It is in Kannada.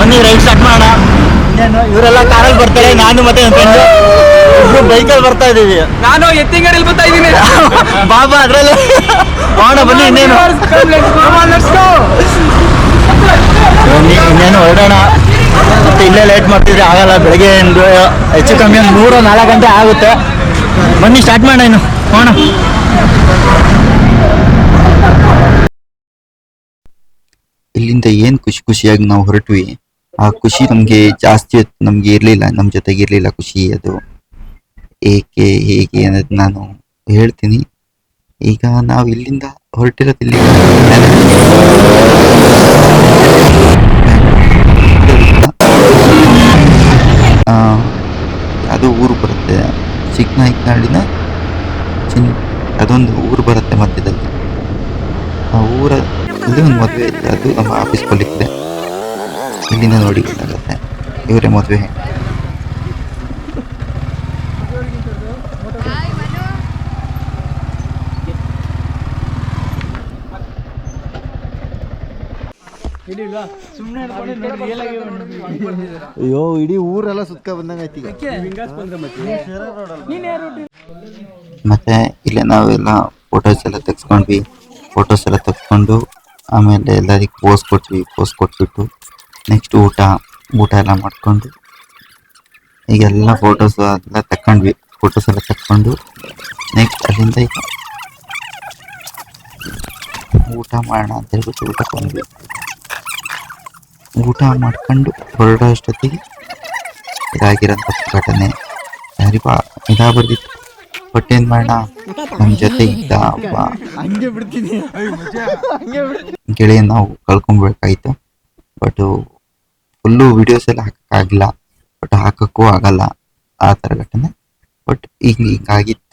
ಮನಿ ರೈಟ್ ರೈಡ್ ಸ್ಟಾರ್ಟ್ ಮಾಡೋಣ. ಇನ್ನೇನು ಇವರೆಲ್ಲ ಕಾರಲ್ಲಿ ಬರ್ತಾರೆ ನಾನು ಮತ್ತೆ ನನ್ನ ಇಬ್ರು ಬೈಕಲ್ಲಿ ಬರ್ತಾ ಇದ್ದೀವಿ. ನಾನು ಎತ್ತಿಂಗಡಿಲಿ ಬರ್ತಾ ಇದ್ದೀನಿ. ಬಾಬಾ ಅದ್ರಲ್ಲಿ. ಮಾಡೋಣ ಬನ್ನಿ ಇನ್ನೇನು. ಇನ್ನೇನು ಹೊರಡೋಣ. ಮತ್ತೆ ಇಲ್ಲೇ ಲೇಟ್ ಮಾಡ್ತಿದ್ರೆ ಆಗಲ್ಲ ಬೆಳಿಗ್ಗೆ ಒಂದು ಹೆಚ್ಚು ಕಮ್ಮಿ ಒಂದು ಮೂರು ನಾಲ್ಕು ಗಂಟೆ ಆಗುತ್ತೆ. ಬನ್ನಿ ಸ್ಟಾರ್ಟ್ ಮಾಡೋಣ ಇನ್ನು. ಹೋಣ ಇಲ್ಲಿಂದ ಏನ್ ಖುಷಿ ಖುಷಿಯಾಗಿ ನಾವು ಹೊರಟ್ವಿ? ಆ ಖುಷಿ ನಮ್ಗೆ ಜಾಸ್ತಿ ಹೊತ್ತು ನಮ್ಗೆ ಇರ್ಲಿಲ್ಲ ನಮ್ ಜೊತೆಗೆ ಇರ್ಲಿಲ್ಲ ಖುಷಿ ಅದು. ಏಕೆ ಹೇಗೆ ಅನ್ನೋದು ನಾನು ಹೇಳ್ತೀನಿ. ಈಗ ನಾವು ಇಲ್ಲಿಂದ ಹೊರಟಿರೋದು ಇಲ್ಲಿ. ಆ, ಅದು ಊರು ಬರುತ್ತೆ. ಚಿಕ್ಕನಾಯ್ಕನಾಡಿನ ಚಿನ್ ಅದೊಂದು ಊರು ಬರುತ್ತೆ ಮಧ್ಯದಲ್ಲಿ. ಆ ಊರ ಅಲ್ಲಿ ಒಂದು ಮದುವೆ ಇದೆ ಅದು ನಮ್ಮ ಆಫೀಸ್ ಇದೆ ಇಲ್ಲಿಂದ ನೋಡಿ ಗೊತ್ತಾಗುತ್ತೆ. ಇವರೇ ಮದುವೆ. ಅಯ್ಯೋ ಇಡೀ ಊರೆಲ್ಲ ಸುತ್ತ ಬಂದಂಗ ಐತಿ ಮತ್ತೆ ಇಲ್ಲೇ ನಾವೆಲ್ಲ ಫೋಟೋಸ್ ಎಲ್ಲ ತೆಗ್ಸ್ಕೊಂಡ್ವಿ. ಫೋಟೋಸ್ ಎಲ್ಲ ತೆಗ್ಸ್ಕೊಂಡು ಆಮೇಲೆ ಎಲ್ಲರಿಗೆ ಪೋಸ್ ಕೊಟ್ವಿ ಪೋಸ್ ಕೊಟ್ಬಿಟ್ಟು ನೆಕ್ಸ್ಟ್ ಊಟ ಊಟ ಎಲ್ಲ ಮಾಡ್ಕೊಂಡು ಈಗೆಲ್ಲ ಫೋಟೋಸ್ ಎಲ್ಲ ತಕೊಂಡ್ವಿ. ಫೋಟೋಸ್ ಎಲ್ಲ ತಕ್ಕೊಂಡು ನೆಕ್ಸ್ಟ್ ಅಲ್ಲಿಂದ ಈಗ ಊಟ ಮಾಡೋಣ ಅಂತ ಹೇಳ್ಬಿಟ್ಟು ಊಟ ಬಂದ್ವಿ ಊಟ ಮಾಡ್ಕೊಂಡು ಹೊರಡೋ ಅಷ್ಟೊತ್ತಿಗೆ ಇದಾಗಿರೋಂಥ ಘಟನೆ. ಯಾರಿಗೂ ಇದಾಗ್ಬಾರ್ದಿತ್ತು. ಬಟ್ ಮಾಡ ಮಾಡೋಣ ನಮ್ ಜೊತೆ ಇದ್ದ ಒಬ್ಬ ಹಂಗೆ ಬಿಡ್ತೀನಿ. ಗೆಳೆಯ ನಾವು ಕಳ್ಕೊಂಡ್ಬೇಕಾಯ್ತು ಬಟ್ ಫುಲ್ಲು ವಿಡಿಯೋಸ್ ಎಲ್ಲ ಹಾಕಕ್ಕಾಗಿಲ್ಲ. ಬಟ್ ಹಾಕಕ್ಕೂ ಆಗಲ್ಲ. ಆ ಥರ ಘಟನೆ. ಬಟ್ ಈಗ ಹಿಂಗಾಗಿತ್ತು.